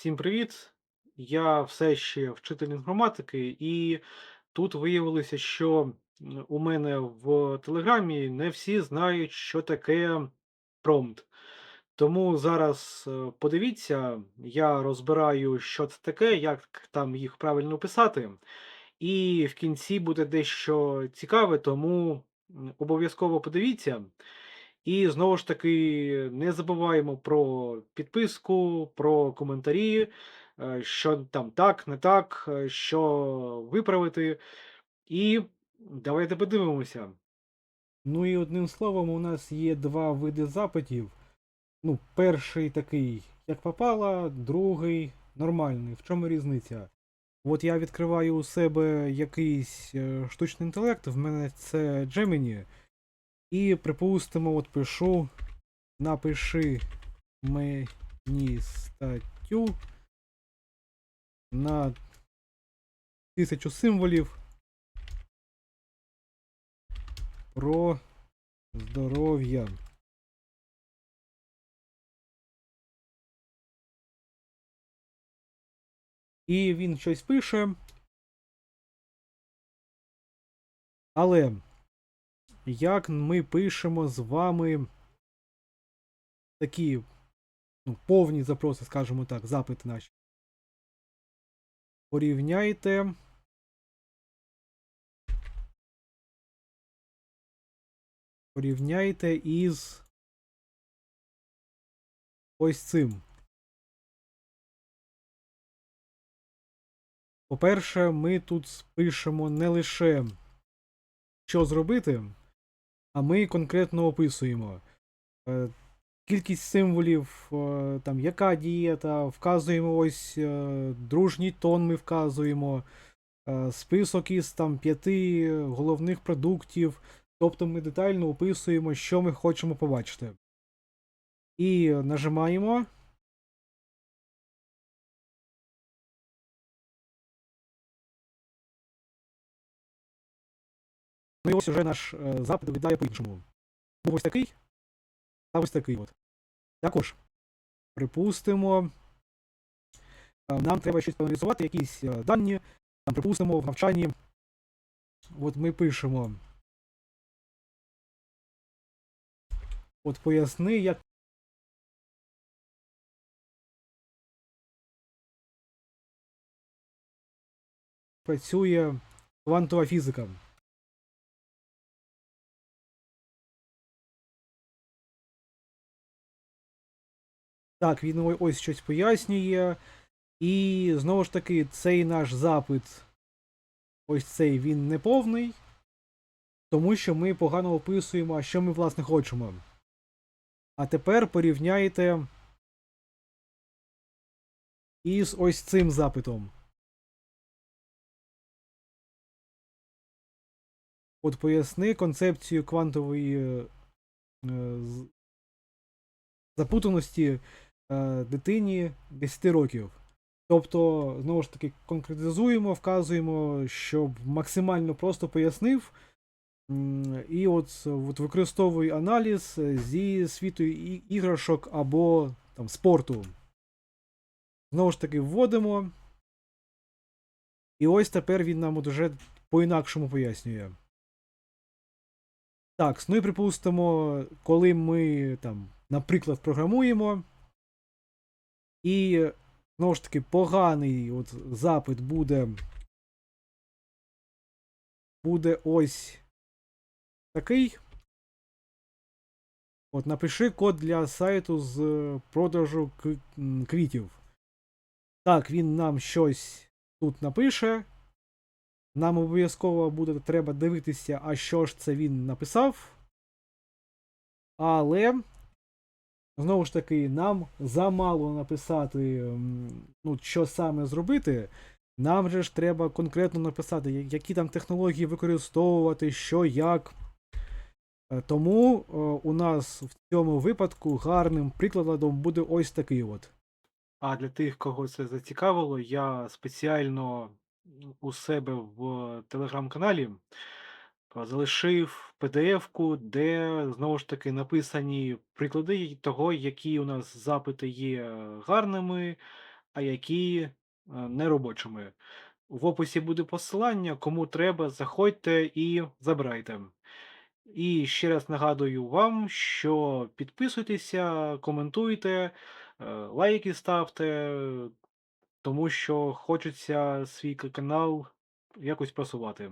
Всім привіт! Я все ще вчитель інформатики, і тут виявилося, що у мене в Телеграмі не всі знають, що таке промпт. Тому зараз е, подивіться, я розбираю, що це таке, як там їх правильно писати. І в кінці буде дещо цікаве, тому обов'язково подивіться. І знову ж таки не забуваємо про підписку, про коментарі, е, що там так, не так, е, що виправити. І давайте подивимося. Ну і одним словом, у нас є два види запитів. Ну, перший такий, як попало, другий нормальний. В чому різниця? От я відкриваю у себе якийсь е, штучний інтелект, в мене це Gemini. І, припустимо, от пишу, напиши мені статтю на тисячу символів про здоров'я. І він щось пише. Але як ми пишемо з вами такі ну, повні запроси, скажімо так, запити наші. Порівняйте. Порівняйте із ось цим. По-перше, ми тут пишемо не лише що зробити, а ми конкретно описуємо е, кількість символів, е, там яка дієта, вказуємо ось е, дружній тон ми вказуємо, список із там п'яти головних продуктів. Тобто ми детально описуємо, що ми хочемо побачити. І нажимаємо. Ну і ось уже наш е, запит виглядає по-іншому. Був ось такий, а ось такий от. Також, припустимо, е, нам треба щось проаналізувати, якісь е, дані. Там, припустимо, в навчанні. От ми пишемо. От поясни, як працює квантова фізика. Так, він ось щось пояснює. І знову ж таки, цей наш запит, ось цей він не повний, тому що ми погано описуємо, що ми власне хочемо. А тепер порівняйте із ось цим запитом. От поясни концепцію квантової е, запутаності дитині 10 років. Тобто, знову ж таки, конкретизуємо, вказуємо, щоб максимально просто пояснив. І от, от використовуй аналіз зі світу іграшок або там, спорту. Знову ж таки, вводимо. І ось тепер він нам от уже по-інакшому пояснює. Так, ну і припустимо, коли ми там, наприклад, програмуємо, і знову ж таки поганий от запит буде. Буде ось такий. От напиши код для сайту з продажу квітів. Так, він нам щось тут напише. Нам обов'язково буде треба дивитися, а що ж це він написав. Але, знову ж таки, нам замало написати, ну, що саме зробити. Нам же ж треба конкретно написати, які там технології використовувати, що як. Е, Тому е, у нас в цьому випадку гарним прикладом буде ось такий от. А для тих, кого це зацікавило, я спеціально у себе в телеграм-каналі а, залишив PDF-ку, де знову ж таки написані приклади того, які у нас запити є гарними, а які неробочими. В описі буде посилання, кому треба, заходьте і забирайте. І ще раз нагадую вам, що підписуйтеся, коментуйте, е, лайки ставте, тому що хочеться свій канал якось просувати.